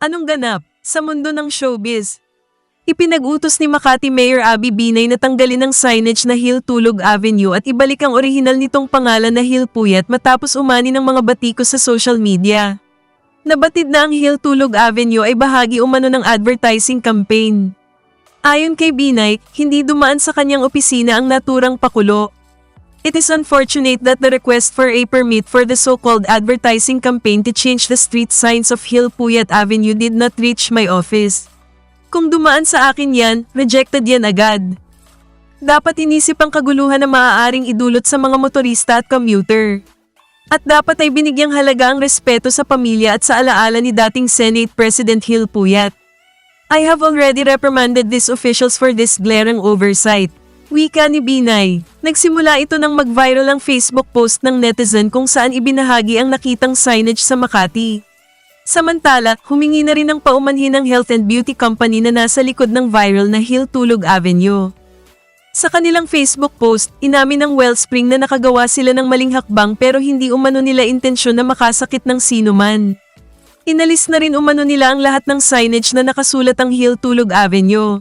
Anong ganap sa mundo ng showbiz? Ipinag-utos ni Makati Mayor Abby Binay na tanggalin ang signage na Hill Tulog Avenue at ibalik ang orihinal nitong pangalan na Hill Puyat matapos umani ng mga batikos sa social media. Nabatid na ang Hill Tulog Avenue ay bahagi umano ng advertising campaign. Ayon kay Binay, hindi dumaan sa kanyang opisina ang naturang pakulo. It is unfortunate that the request for a permit for the so-called advertising campaign to change the street signs of Hill Puyat Avenue did not reach my office. Kung dumaan sa akin yan, rejected yan agad. Dapat inisip ang kaguluhan na maaaring idulot sa mga motorista at commuter. At dapat ay binigyang halaga ang respeto sa pamilya at sa alaala ni dating Senate President Hill Puyat. I have already reprimanded these officials for this glaring oversight. Wika ni Binay. Nagsimula ito nang mag-viral ang Facebook post ng netizen kung saan ibinahagi ang nakitang signage sa Makati. Samantala, humingi na rin ng paumanhin ng health and beauty company na nasa likod ng viral na Hill Tulog Avenue. Sa kanilang Facebook post, inamin ng Wellspring na nakagawa sila ng maling hakbang pero hindi umano nila intensyon na makasakit ng sino man. Inalis na rin umano nila ang lahat ng signage na nakasulat ang Hill Tulog Avenue.